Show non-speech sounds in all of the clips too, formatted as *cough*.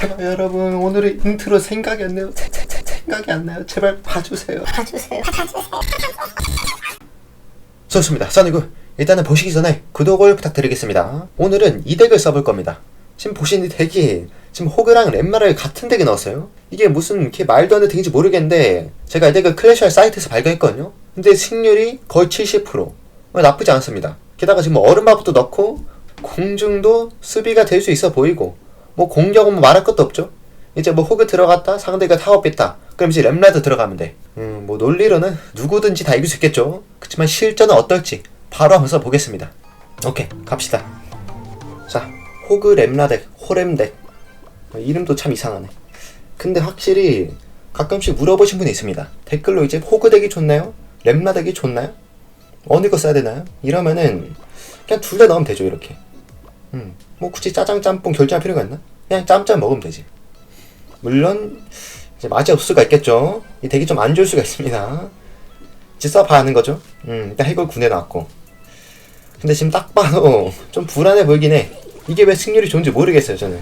제발 여러분 오늘의 인트로 생각이 안 나요. 세- 생각이 안 나요. 제발 봐주세요. 봐주세요. 좋습니다. 써니구 일단은 보시기 전에 구독을 부탁드리겠습니다. 오늘은 이 덱을 써볼 겁니다. 지금 보시는 이 덱이 지금 호그랑 렘마를 같은 덱에 넣었어요. 이게 무슨 이렇게 말도 안 되는 덱인지 모르겠는데 제가 이 덱을 클래시할 사이트에서 발견했거든요. 근데 승률이 거의 70% 어, 나쁘지 않습니다. 게다가 지금 얼음밥도 넣고 공중도 수비가 될 수 있어 보이고 뭐 공격은 뭐 말할 것도 없죠. 이제 뭐 호그 들어갔다 상대가 타워 뺐다 그럼 이제 렘라드 들어가면 돼. 음, 뭐 논리로는 누구든지 다 이길 수 있겠죠. 그렇지만 실전은 어떨지 바로 한번 써보겠습니다. 오케이 갑시다. 자 호그 렘라덱 호렘덱 어, 이름도 참 이상하네. 근데 확실히 가끔씩 물어보신 분이 있습니다. 댓글로 이제 호그 덱이 좋나요? 렘라덱이 좋나요? 어느 거 써야 되나요? 이러면은 그냥 둘 다 넣으면 되죠 이렇게. 음, 뭐 굳이 짜장 짬뽕 결정할 필요가 있나? 그냥 짬짬 먹으면 되지. 물론 이제 맛이 없을 수가 있겠죠. 이 덱이 좀안 좋을 수가 있습니다. 이제 써봐야 하는 거죠. 음, 일단 해골 군에 나왔고. 근데 지금 딱 봐도 *laughs* 좀 불안해 보이긴 해. 이게 왜 승률이 좋은지 모르겠어요, 저는.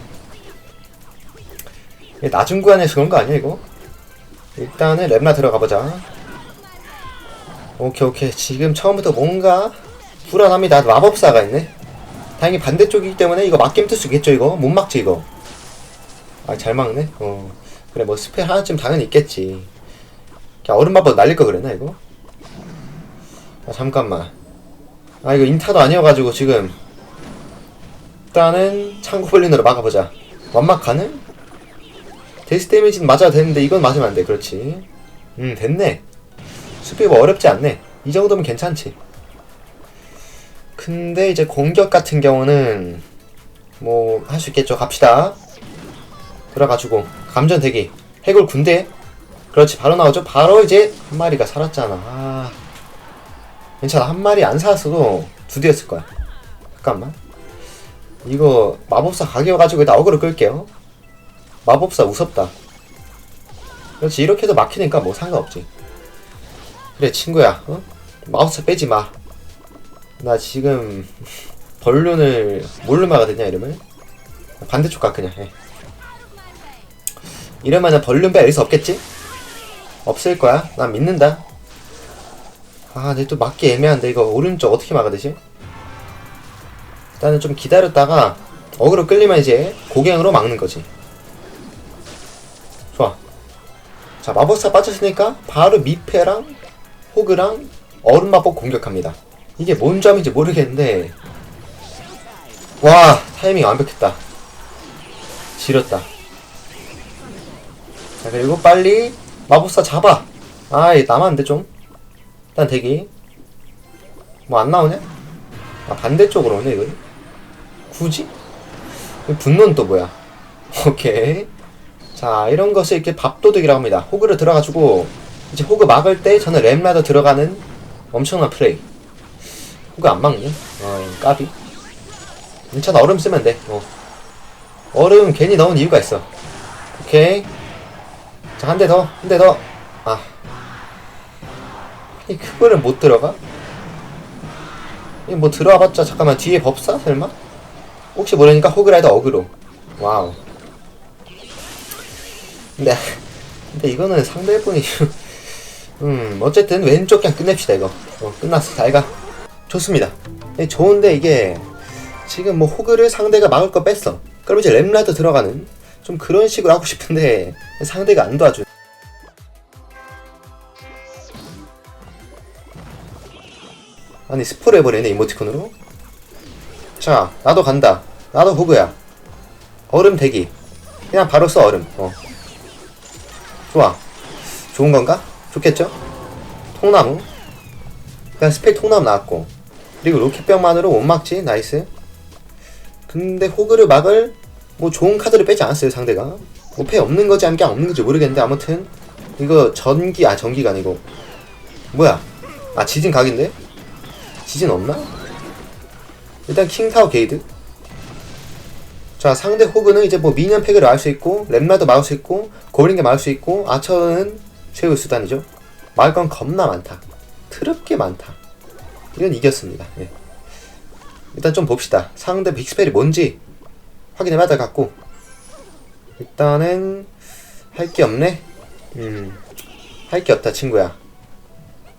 낮은 구간에서 그런 거 아니야, 이거? 일단은 랩나 들어가 보자. 오케이, 오케이. 지금 처음부터 뭔가 불안합니다. 마법사가 있네. 다행히 반대쪽이기 때문에 이거 막겜 뜰수 있겠죠, 이거? 못 막지, 이거. 아, 잘 막네? 어. 그래, 뭐 스펠 하나쯤 당연히 있겠지. 그냥 얼음 마법 날릴 거 그랬나, 이거? 아, 잠깐만. 아, 이거 인타도 아니어가지고 지금. 일단은 창고블린으로 막아보자. 완막 가능? 데스 데미지는 맞아야 되는데 이건 맞으면 안 돼. 그렇지. 음, 됐네. 수비 뭐 어렵지 않네. 이 정도면 괜찮지. 근데 이제 공격 같은 경우는 뭐 할 수 있겠죠. 갑시다. 들어가지고 감전 대기 해골 군대 그렇지 바로 나오죠. 바로 이제 한 마리가 살았잖아. 아. 괜찮아 한 마리 안 살았어도 두 대였을 거야. 잠깐만. 이거 마법사 가게여가지고 일단 어그로 끌게요. 마법사 무섭다. 그렇지 이렇게 해도 막히니까 뭐 상관없지. 그래 친구야, 어? 마법사 빼지 마. 나 지금 벌룬을 뭘로 막아야 되냐 이러면 반대쪽 가 그냥 해. 이러면은 벌룬 뺄수 없겠지? 없을 거야. 난 믿는다. 아, 근데 또 막기 애매한데 이거 오른쪽 어떻게 막아야 되지? 일단은 좀 기다렸다가 어그로 끌리면 이제 고갱으로 막는 거지. 좋아. 자, 마법사 빠졌으니까 바로 미페랑 호그랑 얼음 마법 공격합니다. 이게 뭔 점인지 모르겠는데 와 타이밍 완벽했다. 지렸다. 자 그리고 빨리 마법사 잡아. 아이 남았는데 좀. 일단 대기. 뭐 안 나오냐? 아 반대쪽으로 오네 이거. 굳이? 이 분노는 또 뭐야? *laughs* 오케이. 자 이런 것을 이렇게 밥도둑이라고 합니다. 호그를 들어가지고 이제 호그 막을 때 저는 램라더 들어가는 엄청난 플레이. 호그 안 막네. 어 까비. 괜찮아 얼음 쓰면 돼. 어. 얼음 괜히 넣은 이유가 있어. 오케이. 자, 한 대 더, 한 대 더. 아. 이 그거를 못 들어가? 이뭐 들어와봤자 잠깐만 뒤에 법사 설마? 혹시 모르니까 호그라이더 어그로. 와우. 근데 근데 이거는 상대분이 *laughs* 음 어쨌든 왼쪽 그냥 끝냅시다 이거. 어 끝났어 잘가. 좋습니다. 예, 좋은데 이게 지금 뭐 호그를 상대가 막을 거 뺐어. 그럼 이제 램라드 들어가는 좀 그런 식으로 하고 싶은데 상대가 안 도와줘. 아니 스포를 해버리네 이모티콘으로. 자 나도 간다. 나도 호그야. 얼음 대기. 그냥 바로 써 얼음. 어. 좋아. 좋은 건가? 좋겠죠? 통나무. 그냥 스펙 통나무 나왔고. 그리고 로켓병만으로 못 막지. 나이스. 근데 호그를 막을 뭐 좋은 카드를 빼지 않았어요 상대가. 뭐패 없는 거지 그냥 없는 건지 모르겠는데 아무튼. 이거 전기 아 전기가 아니고. 뭐야? 아 지진 각인데? 지진 없나? 일단 킹타워 게이드. 자 상대 호그는 이제 뭐 미니언 팩을 막을 수 있고 랩라도 막을 수 있고 고블린게 막을 수 있고 아처는 최후 수단이죠. 막을 건 겁나 많다. 트럽게 많다 이건 이겼습니다 예. 일단 좀 봅시다. 상대 빅스펠이 뭔지 것 같고. 일단은 할 게 없네. 음, 할 게 없다 친구야.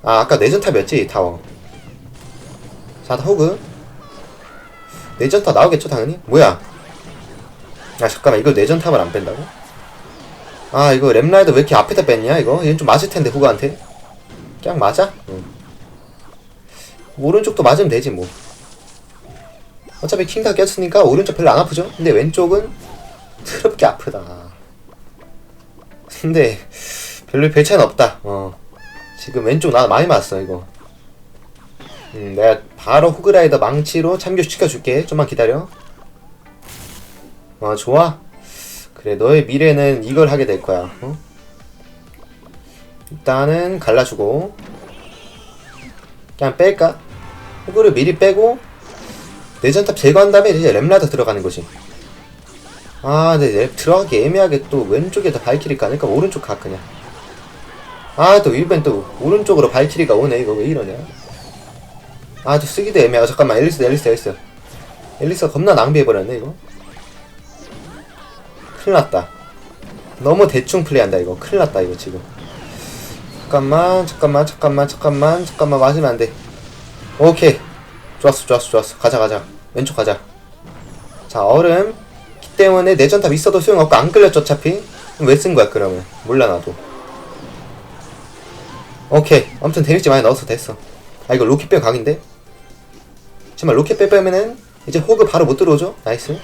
아 아까 내전탑이었지 타워. 자 호그. 내전탑 나오겠죠 당연히. 뭐야? 아 잠깐만 이걸 내전탑을 안 뺀다고? 아 이거 랩라이더 왜 이렇게 앞에다 뺐냐 이거? 얘는 좀 맞을 텐데 호그한테. 그냥 맞아? 응. 오른쪽도 맞으면 되지 뭐. 어차피 킹다 꼈으니까 오른쪽 별로 안 아프죠? 근데 왼쪽은 트럽게 아프다. 근데 별로 별 차이는 없다. 어. 지금 왼쪽 나 많이 맞았어 이거. 음, 내가 바로 호그라이더 망치로 참교시켜줄게. 좀만 기다려. 어, 좋아. 그래, 너의 미래는 이걸 하게 될 거야. 어? 일단은 갈라주고. 그냥 뺄까? 호그를 미리 빼고 내전탑 제거한 다음에 이제 램라더 들어가는 거지. 아, 근데 랩 들어가기 애매하게 또 왼쪽에다 발키리 까니까 오른쪽 가 그냥. 아, 또 일벤 또 오른쪽으로 발키리가 오네. 이거 왜 이러냐? 아, 또 쓰기도 애매하고 잠깐만 앨리스, 앨리스, 앨리스. 앨리스가 겁나 낭비해버렸네 이거. 큰일 났다. 너무 대충 플레이한다 이거. 큰일 났다 이거 지금. 잠깐만, 잠깐만, 잠깐만, 잠깐만, 잠깐만 맞으면 안 돼. 오케이. 좋았어, 좋았어, 좋았어. 가자, 가자. 왼쪽 가자. 자, 얼음. 기 때문에 내전탑 있어도 소용없고 안 끌렸죠, 어차피. 왜 쓴 거야, 그러면? 몰라, 나도. 오케이. 아무튼 데미지 많이 넣어서 됐어. 아, 이거 로켓병 각인데? 정말 로켓병 빼면은 이제 호그 바로 못 들어오죠? 나이스.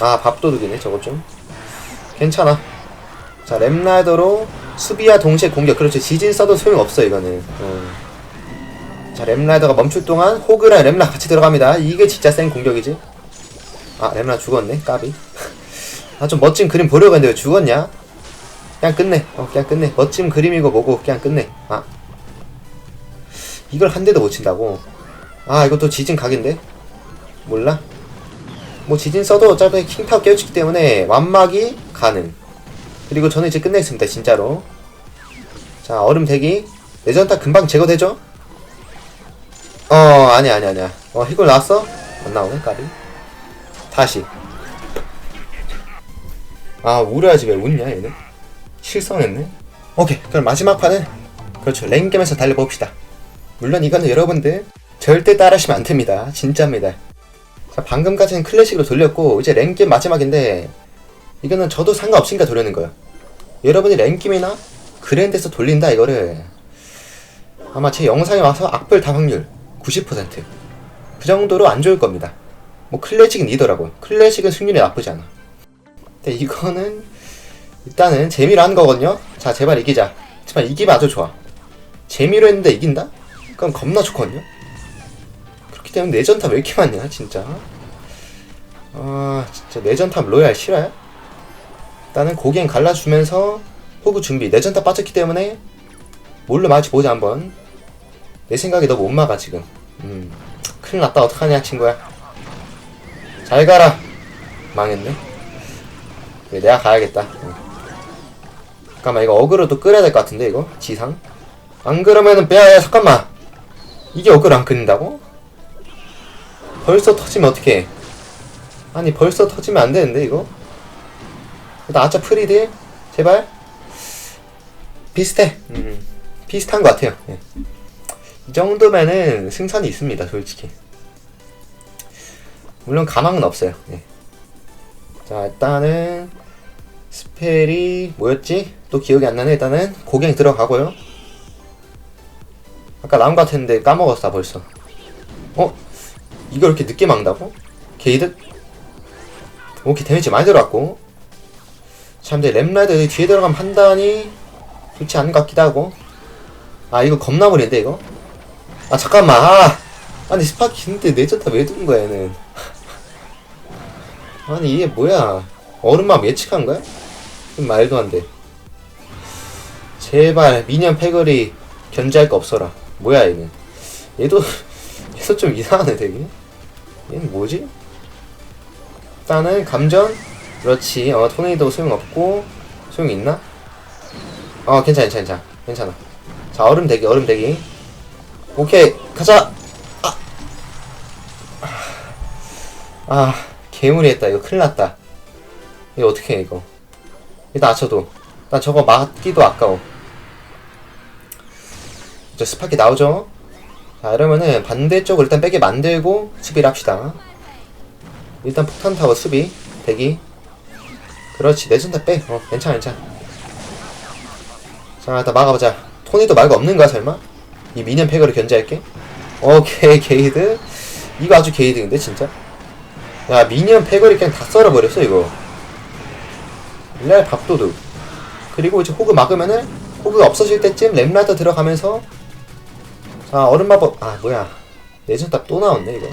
아, 밥도둑이네, 저거 좀. 괜찮아. 자, 랩라이더로 수비와 동시에 공격. 그렇죠. 지진 써도 소용없어, 이거는. 어. 자, 램라이더가 멈출 동안 호그랑 램라 같이 들어갑니다. 이게 진짜 센 공격이지. 아, 램라 죽었네. 까비. *laughs* 아, 좀 멋진 그림 보려고 했는데 왜 죽었냐? 그냥 끝내. 어, 그냥 끝내. 멋진 그림이고 뭐고 그냥 끝내. 아. 이걸 한 대도 못 친다고. 아, 이것도 지진 각인데? 몰라? 뭐 지진 써도 어차피 킹타워 깨우치기 때문에 완막이 가능. 그리고 저는 이제 끝냈습니다. 진짜로. 자, 얼음 대기. 내전타 금방 제거되죠? 어 아니야 아니야 아니야. 어 해골 나왔어? 안 나오네 까비 다시. 아 울어야지 왜 웃냐 얘는? 실성했네. 오케이 그럼 마지막 판은 그렇죠. 랭겜에서 달려봅시다. 물론 이거는 여러분들 절대 따라하시면 안 됩니다. 진짜입니다. 자 방금까지는 클래식으로 돌렸고 이제 랭겜 마지막인데 이거는 저도 상관없으니까 돌리는 거예요. 여러분이 랭겜이나 그랜드에서 돌린다 이거를. 아마 제 영상에 와서 악플 다 확률 90%. 그 정도로 안 좋을 겁니다. 뭐 클래식은 이더라고요. 클래식은 승률이 나쁘지 않아. 근데 이거는 일단은 재미로 한 거거든요. 자 제발 이기자. 제발 이기면 아주 좋아. 재미로 했는데 이긴다? 그럼 겁나 좋거든요. 그렇기 때문에 내전탑 왜 이렇게 많냐 진짜. 아 진짜 내전탑 로얄 싫어요? 일단은 고갱 갈라주면서 호구 준비. 내전탑 빠졌기 때문에 뭘로 맞지 보자 한번. 내 생각에 너못 막아 지금. 음 큰일 났다. 어떡하냐 친구야. 잘 가라. 망했네. 그래 내가 가야겠다. 응. 잠깐만 이거 어그로도 끌어야 될 것 같은데 이거? 지상? 안 그러면은 빼야 야 잠깐만. 이게 어그로 안 끊는다고? 벌써 터지면 어떡해? 아니 벌써 터지면 안 되는데 이거? 나 아차 프리딜 제발. 비슷해. 음 비슷한 것 같아요. 예. 이 정도면은 승산이 있습니다, 솔직히. 물론 가망은 없어요. 네. 자, 일단은 스펠이 뭐였지? 또 기억이 안 나네. 일단은 고갱 들어가고요. 아까 것 같았는데 까먹었어 벌써. 어? 이걸 이렇게 늦게 막다고? 게이드? 오케이 데미지 많이 들어갔고. 참, 근데 램라이더 뒤에 들어가면 판단이 좋지 않은 것 같기도 하고. 아, 이거 겁나버린데, 이거? 아 잠깐만. 아 아니 스파키인데 내졌다 왜 둔 거야 얘는? *laughs* 아니 이게 뭐야? 얼음맘 예측한 거야? 말도 안돼. 제발 미니언 패거리 견제할 거 없어라. 뭐야 얘는? 얘도 *laughs* 얘도 좀 이상하네 되게. 얘는 뭐지? 일단은 감전? 그렇지. 어 토네이도 소용없고. 소용 있나? 어 괜찮아 괜찮아 괜찮아. 자 얼음 대기 얼음 대기 오케이 가자. 아, 아 개무리 했다. 이거 큰일 났다. 이거 어떻게 해 이거? 일단 아쳐도. 난 저거 맞기도 아까워. 이제 스파키 나오죠? 자 이러면은 반대쪽을 일단 빼게 만들고 수비를 합시다. 일단 폭탄 타워 수비 대기. 그렇지 내준다 빼 어 괜찮아 괜찮아. 자 일단 막아보자. 토니도 말고 없는 거야 설마? 이 미니언 패거를 견제할게. 오케이 게이드. 이거 아주 게이드인데 진짜? 야 미니언 패거리 그냥 다 썰어버렸어 이거. 일날 밥도둑. 그리고 이제 호그 막으면은 호그가 없어질 때쯤 램라더 들어가면서 자 얼음 마법 아 뭐야. 내전답 또 나왔네 이거.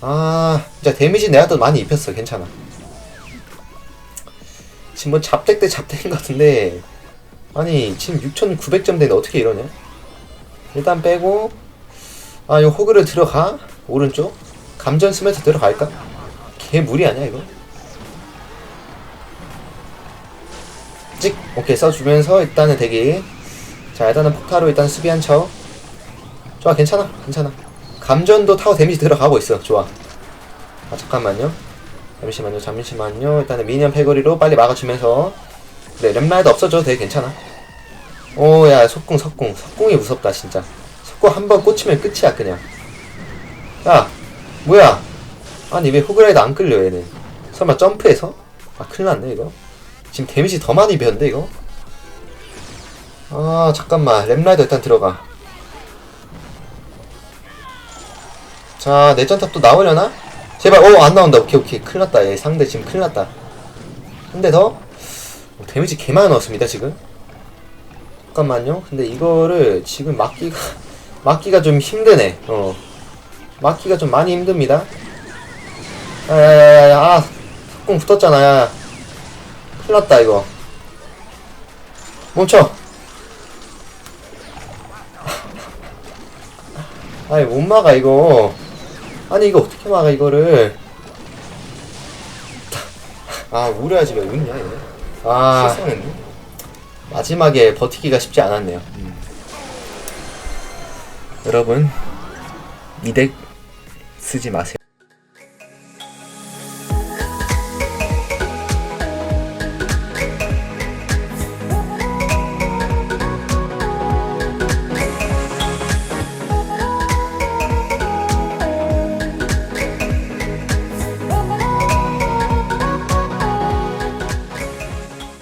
아 진짜 데미지 내가 또 많이 입혔어 괜찮아. 지금 뭐 잡덱 대 잡덱인 것 같은데. 아니 지금 6900점 되는데 어떻게 이러냐 일단 빼고. 아 이거 호그를 들어가. 오른쪽. 감전 쓰면서 들어갈까? 개 무리 아니야 이거? 찍. 오케이 써주면서 일단은 대기. 자 일단은 폭타로 일단 수비 한 척. 좋아 괜찮아 괜찮아. 감전도 타워 데미지 들어가고 있어. 좋아. 아 잠깐만요. 잠시만요 잠시만요. 일단은 미니언 패거리로 빨리 막아주면서. 그래 랩라이드 없어져도 되게 괜찮아 오야 속궁 속궁. 속궁이 무섭다 진짜. 속궁 한 번 꽂히면 끝이야 그냥. 야 뭐야? 아니 왜 호그라이드 안 끌려 얘는 설마 점프해서? 아 큰일났네 이거. 지금 데미지 더 많이 배웠는데 이거? 아 잠깐만. 랩라이더 일단 들어가. 자 내전탑 또 나오려나? 제발 오 안 나온다. 오케이 오케이. 큰일났다. 얘 상대 지금 큰일났다. 한 대 더? 어, 데미지 개 많이 넣었습니다 지금 잠깐만요. 근데 이거를 지금 막기가 *laughs* 막기가 좀 힘드네. 어. 막기가 좀 많이 힘듭니다. 야야야야 아 석궁 붙었잖아. 야 큰일났다 이거. 멈춰. *laughs* 아니 못 막아 이거. 아니 이거 어떻게 막아 이거를. *laughs* 아 우려야지 왜 웃냐 얘. 아. 실성했네. 마지막에 버티기가 쉽지 않았네요. 여러분 이 덱 쓰지 마세요